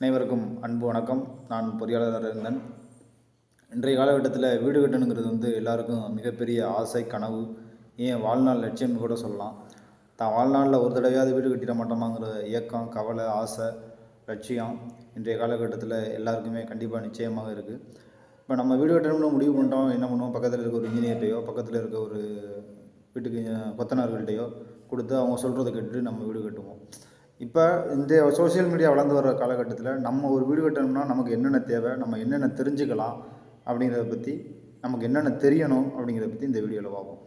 அனைவருக்கும் அன்பு வணக்கம். நான் பொறியாளர் இருந்தன் இன்றைய காலகட்டத்தில் வீடு கட்டணுங்கிறது வந்து எல்லாருக்கும் மிகப்பெரிய ஆசை கனவு. ஏன் வாழ்நாள் லட்சியம்னு கூட சொல்லலாம். தான் வாழ்நாளில் ஒரு தடவையாவது வீடு கட்டிட மாட்டோமாங்கிற இயக்கம் கவலை ஆசை லட்சியம் இன்றைய காலகட்டத்தில் எல்லாருக்குமே கண்டிப்பாக நிச்சயமாக இருக்குது இப்போ நம்ம வீடு கட்டணும்னு முடிவு பண்ணிட்டோம் என்ன பண்ணுவோம்? பக்கத்தில் இருக்க ஒரு இன்ஜினியர்கிட்டையோ பக்கத்தில் இருக்க ஒரு வீட்டுக்கு கொத்தனார்கள்ட்டையோ கொடுத்து அவங்க சொல்கிறத கேட்டுட்டு நம்ம வீடு கட்டுவோம். இப்போ இந்த சோஷியல் மீடியா வளர்ந்து வர காலகட்டத்தில் நம்ம ஒரு வீடு கட்டணும்னா நமக்கு என்னென்ன தேவை நம்ம என்னென்ன தெரிஞ்சுக்கலாம் அப்படிங்கிறத பற்றி நமக்கு என்னென்ன தெரியணும் அப்படிங்கிறத பற்றி இந்த வீடியோவில் பார்ப்போம்.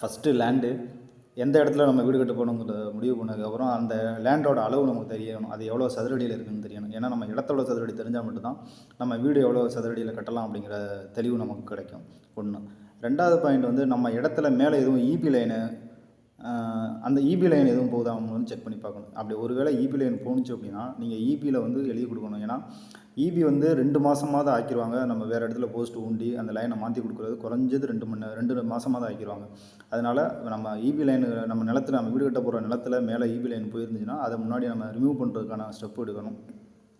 ஃபஸ்ட்டு லேண்டு எந்த இடத்துல நம்ம வீடு கட்ட போகணுங்கிறத முடிவு பண்ணதுக்கப்புறம் அந்த லேண்டோட அளவு நமக்கு தெரியணும். அது எவ்வளோ சதுரடியில் இருக்குதுன்னு தெரியணும். ஏன்னா நம்ம இடத்தோட சதுரடி தெரிஞ்சால் மட்டும்தான் நம்ம வீடு எவ்வளோ சதுரடியில் கட்டலாம் அப்படிங்கிற தெளிவு நமக்கு கிடைக்கும். ஒன்று ரெண்டாவது பாயிண்ட் வந்து நம்ம இடத்துல மேலே எதுவும் ஈபி லைனு அந்த இபி லைன் எதுவும் போகுதான்னு செக் பண்ணி பார்க்கணும். அப்படி ஒருவேளை இபி லைன் போணுச்சு அப்படின்னா நீங்கள் இபியில் வந்து எழுதி கொடுக்கணும். ஏன்னா இபி வந்து ரெண்டு மாதமாவது ஆக்கிடுவாங்க நம்ம வேறு இடத்துல போஸ்ட் ஊண்டி அந்த லைனை மாற்றி கொடுக்குறது குறைஞ்சது ரெண்டு மணி ரெண்டு ரெண்டு மாதமாவது ஆக்கிடுவாங்க அதனால் நம்ம இபி லைன் நம்ம நிலத்துல நம்ம வீடு கட்ட போகிற நிலத்துல மேலே இபி லைன் போயிருந்துச்சுன்னா அதை முன்னாடி நம்ம ரிமூவ் பண்ணுறதுக்கான ஸ்டெப் எடுக்கணும்.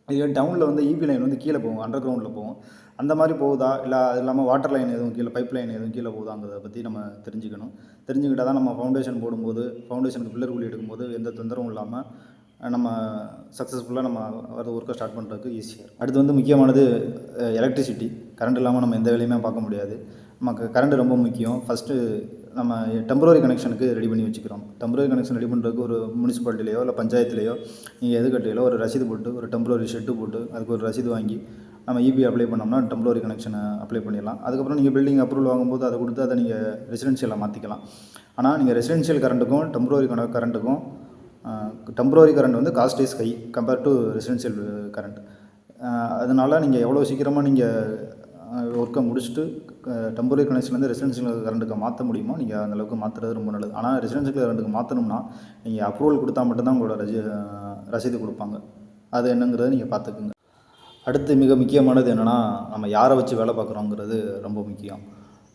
இதே டவுனில் வந்து இபி லைன் வந்து கீழே போகும் அண்டர் கிரவுண்டில் போகும். அந்த மாதிரி போகுதா? இல்லை அது இல்லாமல் வாட்டர் லைன் எதுவும் கீழே பைப் லைன் எதுவும் கீழே போகுதாங்கிறத பற்றி நம்ம தெரிஞ்சுக்கணும். தெரிஞ்சுக்கிட்டால் தான் நம்ம ஃபவுண்டேஷன் போடும்போது ஃபவுண்டேஷனுக்கு பில்லர் குழி எடுக்கும்போது எந்த தொந்தரவும் இல்லாமல் நம்ம சக்ஸஸ்ஃபுல்லாக நம்ம வரது ஒர்க்கை ஸ்டார்ட் பண்ணுறதுக்கு ஈஸியாக அடுத்து வந்து முக்கியமானது எலக்ட்ரிசிட்டி கரண்ட் இல்லாமல் நம்ம எந்த வேலையுமே பார்க்க முடியாது. நமக்கு கரண்ட் ரொம்ப முக்கியம். ஃபஸ்ட்டு நம்ம டெம்பரரி கனெக்ஷனுக்கு ரெடி பண்ணி வச்சுக்கிறோம். டெம்பரரி கனெக்ஷன் ரெடி பண்ணுறதுக்கு ஒரு முனிசிபாலிட்டிலையோ இல்லை பஞ்சாயத்துலையோ நீங்கள் எது கட்டையிலோ ஒரு ரசீது போட்டு ஒரு டெம்பரரி ஷெட்டு போட்டு அதுக்கு ஒரு ரசீது வாங்கி நம்ம இபி அப்ளை பண்ணோம்னா டெம்பரரி கனெக்ஷனை அப்ளை பண்ணிடலாம். அதுக்கப்புறம் நீங்கள் பில்டிங் அப்ரூவல் வாங்கும்போது அதை கொடுத்து அதை நீங்கள் ரெசிடென்ஷியலாக மாற்றிக்கலாம் ஆனால் நீங்கள் ரெசிடென்ஷியல் கரண்ட்டுக்கும் டெம்பரரி கரண்ட்டுக்கும் டெம்பரரி கரண்ட் வந்து cost is high compared to residential current அதனால் நீங்கள் எவ்வளோ சீக்கிரமாக நீங்கள் ஒர்க்கை முடிச்சுட்டு டெம்பரரி கனெக்ஷன்லேருந்து ரெசிடென்ஷியல் கரண்ட்டுக்கு மாற்ற முடியுமோ நீங்கள் அந்தளவுக்கு மாற்றுறது ரொம்ப நல்லது. ஆனால் ரெசிடென்ஷியல் கரண்ட்டுக்கு மாற்றணும்னா நீங்கள் அப்ரூவல் கொடுத்தா மட்டும்தான் உங்களோட ரசி ரசீது கொடுப்பாங்க. அது என்னங்கிறத நீங்கள் பார்த்துக்குங்க அடுத்து மிக முக்கியமானது என்னென்னா நம்ம யாரை வச்சு வேலை பார்க்குறோங்கிறது ரொம்ப முக்கியம்.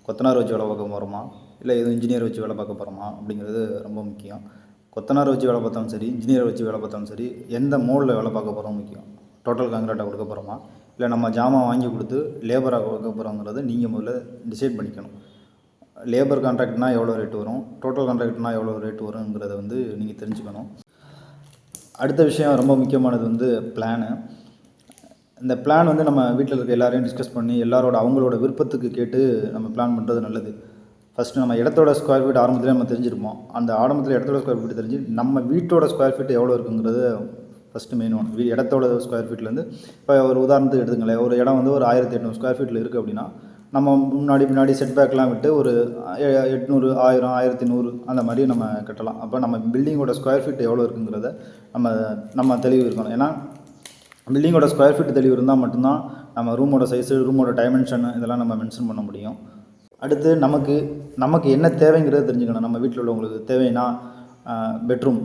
கொத்தனார் வச்சு வேலை பார்க்க போகிறோமா இல்லை எதுவும் இன்ஜினியர் வச்சு வேலை பார்க்க போகிறோமா அப்படிங்கிறது ரொம்ப முக்கியம். கொத்தனார் வச்சு வேலை பார்த்தாலும் சரி இன்ஜினியரை வச்சு வேலை பார்த்தாலும் சரி எந்த மோடில் வேலை பார்க்க போகிறோம் முக்கியம். டோட்டல் காங்கிரீட்டாக கொடுக்க போகிறோமா இல்லை நம்ம ஜாமான் வாங்கி கொடுத்து லேபராக கொடுக்க போகிறோங்கிறத நீங்கள் முதல்ல டிசைட் பண்ணிக்கணும். லேபர் கான்ட்ராக்ட்னால் எவ்வளோ ரேட்டு வரும்? டோட்டல் கான்ட்ராக்ட்னால் எவ்வளோ ரேட்டு வருங்கிறத வந்து நீங்கள் தெரிஞ்சுக்கணும். அடுத்த விஷயம் ரொம்ப முக்கியமானது வந்து பிளானு இந்த பிளான் வந்து நம்ம வீட்டில் இருக்க எல்லாரையும் டிஸ்கஸ் பண்ணி எல்லாரோட அவங்களோட விருப்பத்துக்கு கேட்டு நம்ம பிளான் பண்ணுறது நல்லது. ஃபஸ்ட்டு நம்ம இடத்தோட ஸ்கொயர் ஃபீட் ஆரம்பத்தில் நம்ம தெரிஞ்சிருப்போம். அந்த ஆரம்பத்தில் இடத்தோட ஸ்கொயர் ஃபீட் தெரிஞ்சு நம்ம வீட்டோட ஸ்கொயர் ஃபீட் எவ்வளோ இருக்குங்கிறது ஃபஸ்ட்டு மெயின் ஒன் வீ இடத்தோட ஸ்கொயர் ஃபீட்லேருந்து இப்போ ஒரு உதாரணத்துக்கு எடுத்துங்களேன் ஒரு இடம் வந்து ஒரு ஆயிரத்தி எட்நூறு ஸ்கொயர் ஃபீட்டில் இருக்குது அப்படின்னா நம்ம முன்னாடி பின்னாடி செட் பேக்லாம் விட்டு ஒரு எட்நூறு ஆயிரம் ஆயிரத்தி நூறு அந்த மாதிரி நம்ம கட்டலாம். அப்போ நம்ம பில்டிங்கோட ஸ்கொயர் ஃபீட் எவ்வளோ இருக்குங்கிறத நம்ம நம்ம தெளிவு இருக்கணும். ஏன்னா பில்டிங்கோட ஸ்கொயர் ஃபீட் தெளிவு இருந்தால் மட்டும்தான் நம்ம ரூமோட சைஸு ரூமோட டைமென்ஷன் இதெல்லாம் நம்ம மென்ஷன் பண்ண முடியும். அடுத்து நமக்கு நமக்கு என்ன தேவைங்கிறத தெரிஞ்சுக்கணும். நம்ம வீட்டில் உள்ளவங்களுக்கு தேவைன்னா பெட்ரூம்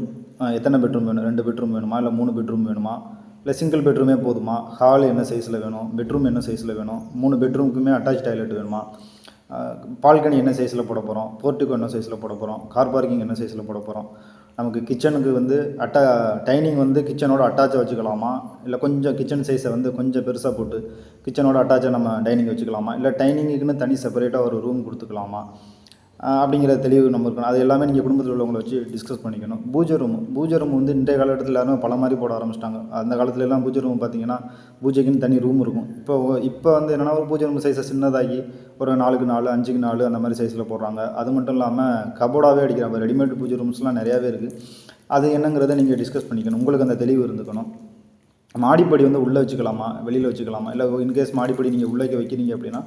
எத்தனை பெட்ரூம் வேணும்? ரெண்டு பெட்ரூம் வேணுமா? இல்லை மூணு பெட்ரூம் வேணுமா? இல்லை சிங்கிள் பெட்ரூமே போதுமா? ஹால் என்ன சைஸில் வேணும்? பெட்ரூம் என்ன சைஸில் வேணும்? மூணு பெட்ரூமுக்குமே அட்டாச் டாய்லெட் வேணுமா? பால்கனி என்ன சைஸில் போட போகிறோம் போர்ட்டிகோ என்ன சைஸில் போட போகிறோம் கார் பார்க்கிங் என்ன சைஸில் போட போகிறோம் நமக்கு கிச்சனுக்கு வந்து அட்டா டைனிங் வந்து கிச்சனோட அட்டாச்சாக வச்சுக்கலாமா? இல்லை கொஞ்சம் கிச்சன் சைஸை வந்து கொஞ்சம் பெருசாக போட்டு கிச்சனோட அட்டாச்சாக நம்ம டைனிங் வச்சுக்கலாமா? இல்லை டைனிங்குக்குன்னு தனி செப்பரேட்டாக ஒரு ரூம் கொடுத்துக்கலாமா? அப்படிங்கிற தெளிவு நம்ம இருக்கணும். அது எல்லாமே நீங்கள் குடும்பத்தில் உள்ளவங்களை வச்சு டிஸ்கஸ் பண்ணிக்கணும். பூஜை ரூம் பூஜை ரூம் வந்து இன்றைய காலகட்டத்தில் எல்லாரும் பல மாதிரி போட ஆரம்பிச்சிட்டாங்க. அந்த காலத்துல எல்லாம் பூஜை ரூம் பார்த்தீங்கன்னா பூஜைக்குன்னு தனி ரூம் இருக்கும். இப்போ இப்போ வந்து என்னென்னா ஒரு பூஜை ரூம் சைஸை சின்னதாகி ஒரு நாலுக்கு நாலு அஞ்சுக்கு நாலு அந்த மாதிரி சைஸில் போடுறாங்க. அது மட்டும் இல்லாமல் கபோர்டாகவே அடிக்கிறாங்க ரெடிமேட் பூஜை ரூம்ஸ்லாம் நிறையாவே இருக்குது அது என்னங்கிறத நீங்கள் டிஸ்கஸ் பண்ணிக்கணும். உங்களுக்கு அந்த தெளிவு இருந்துக்கணும். மாடிப்படி வந்து உள்ளே வச்சுக்கலாமா? வெளியில் வச்சுக்கலாமா? இல்லை இன்கேஸ் மாடிப்படி நீங்கள் உள்ளே வைக்கிறீங்க அப்படின்னா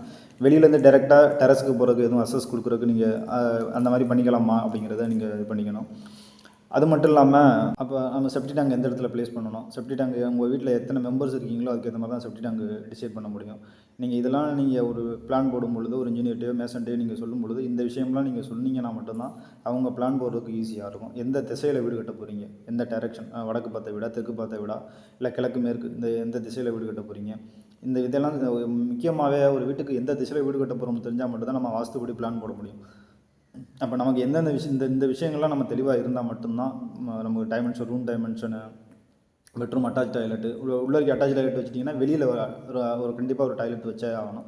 வெளியிலேருந்து டேரெக்டாக டெரஸுக்கு போகிறதுக்கு எதுவும் அசஸ் கொடுக்குறதுக்கு நீங்கள் அந்த மாதிரி பண்ணிக்கலாமா அப்படிங்கிறத நீங்கள் இது பண்ணிக்கணும். அது மட்டும் இல்லாமல் அப்போ நம்ம செப்டி டேங்க் எந்த இடத்துல ப்ளேஸ் பண்ணணும்? செப்டி டேங்க் உங்கள் வீட்டில் எத்தனை மெம்பர்ஸ் இருக்கீங்களோ அதுக்கேற்ற மாதிரி தான் செப்டி டேங்க் டிசைட் பண்ண முடியும். நீங்கள் இதெல்லாம் நீங்கள் ஒரு பிளான் போடும் பொழுது ஒரு இன்ஜினியர்ட்டையோ மேசன்ட்டையோ நீங்கள் சொல்லும் பொழுது இந்த விஷயம்லாம் நீங்கள் சொன்னீங்கன்னா மட்டும்தான் அவங்க பிளான் போடுறதுக்கு ஈஸியாக இருக்கும். எந்த திசையில் வீடு கட்ட போகிறீங்க எந்த டைரக்ஷன் வடக்கு பார்த்த வீடா தெற்கு பார்த்த வீடா? இல்லை கிழக்கு மேற்கு இந்த எந்த திசையில் வீடு கட்ட போகிறீங்க இந்த இதெல்லாம் முக்கியமாகவே ஒரு வீட்டுக்கு எந்த திசையில் வீடு கட்ட போகிறோம்னு தெரிஞ்சால் மட்டும்தான் நம்ம வாஸ்துப்படி பிளான் போட முடியும். அப்போ நமக்கு எந்தெந்த விஷயம் இந்த இந்த விஷயங்கள்லாம் நம்ம தெளிவாக இருந்தால் மட்டும்தான் நமக்கு dimension room dimension bedroom attach toilet உள்ள இருக்க அட்டாச் டாய்லெட் வச்சிட்டிங்கன்னா வெளியில் ஒரு ஒரு கண்டிப்பாக ஒரு டாய்லெட் வச்சே ஆகணும்.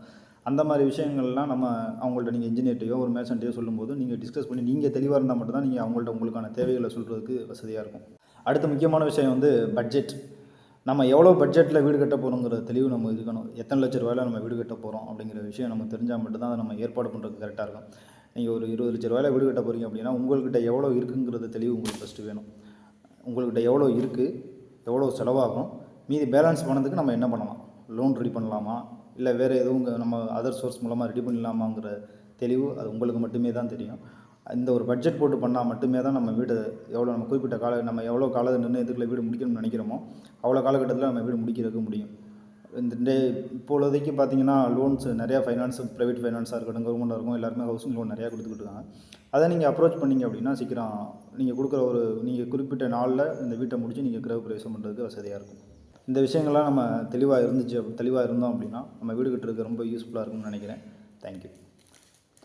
அந்த மாதிரி விஷயங்கள்லாம் நம்ம அவங்கள்ட்ட நீங்கள் இன்ஜினியர்ட்டையோ ஒரு மேசன்ட்டையோ சொல்லும்போது நீங்கள் டிஸ்கஸ் பண்ணி நீங்கள் தெளிவாக இருந்தால் மட்டும்தான் நீங்கள் அவங்கள்ட்ட உங்களுக்கான தேவைகளை சொல்கிறதுக்கு வசதியாக இருக்கும். அடுத்த முக்கியமான விஷயம் வந்து பட்ஜெட் நம்ம எவ்வளோ பட்ஜெட்டில் வீடு கட்ட போகிறோங்கிற தெளிவு நம்ம இருக்கணும். எத்தனை லட்ச ரூபாயில் நம்ம வீடு கட்ட போகிறோம் அப்படிங்கிற விஷயம் நம்ம தெரிஞ்சால் மட்டும்தான் அதை நம்ம ஏற்பாடு பண்ணுறதுக்கு கரெக்டாக இருக்கும். நீங்கள் ஒரு இருபது லட்ச ரூபாயில் வீடு கட்ட போகிறீங்க அப்படின்னா உங்கள்கிட்ட எவ்வளோ இருக்குங்கிறது தெளிவு உங்களுக்கு ஃபஸ்ட்டு வேணும். உங்கள்கிட்ட எவ்வளோ இருக்குது எவ்வளோ செலவாகும் மீதி பேலன்ஸ் பண்ணதுக்கு நம்ம என்ன பண்ணலாம்? லோன் ரெடி பண்ணலாமா? இல்லை வேறு எதுவும் நம்ம அதர் சோர்ஸ் மூலமாக ரெடி பண்ணலாமாங்கிற தெளிவு அது உங்களுக்கு மட்டுமே தான் தெரியும். இந்த ஒரு பட்ஜெட் போட்டு பண்ணால் மட்டுமே தான் நம்ம வீடு எவ்வளோ நம்ம குறிப்பிட்ட கால நம்ம எவ்வளோ கால நிர்ணயத்துக்குள்ள வீடு முடிக்கணும்னு நினைக்கிறோமோ அவ்வளோ காலகட்டத்தில் நம்ம வீடு முடிக்கிறதுக்கு முடியும். இந்த டே இப்பொழுதைக்கு பார்த்தீங்கன்னா லோன்ஸ் நிறையா ஃபைனான்ஸ் ப்ரைவேட் ஃபைனான்ஸாக இருக்கட்டும் கவர்மெண்ட்டாக இருக்கும் எல்லாருமே ஹவுசிங் லோன் நிறையா கொடுத்துக்கிட்டு இருக்காங்க. அதை நீங்கள் அப்ரோச் பண்ணீங்க அப்படின்னா சீக்கிரம் நீங்கள் கொடுக்குற ஒரு நீங்கள் குறிப்பிட்ட நாளில் இந்த வீட்டை முடித்து நீங்கள் கிரக பிரவேசம் பண்ணுறதுக்கு வசதியாக இருக்கும். இந்த விஷயங்கள்லாம் நம்ம தெளிவாக இருந்துச்சு தெளிவாக இருந்தோம் அப்படின்னா நம்ம வீடு கட்டுறதுக்கு ரொம்ப யூஸ்ஃபுல்லாக இருக்கும்னு நினைக்கிறேன். தேங்க்யூ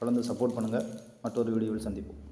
தொடர்ந்து சப்போர்ட் பண்ணுங்கள் மற்றொரு வீடியோவில் சந்திப்போம்.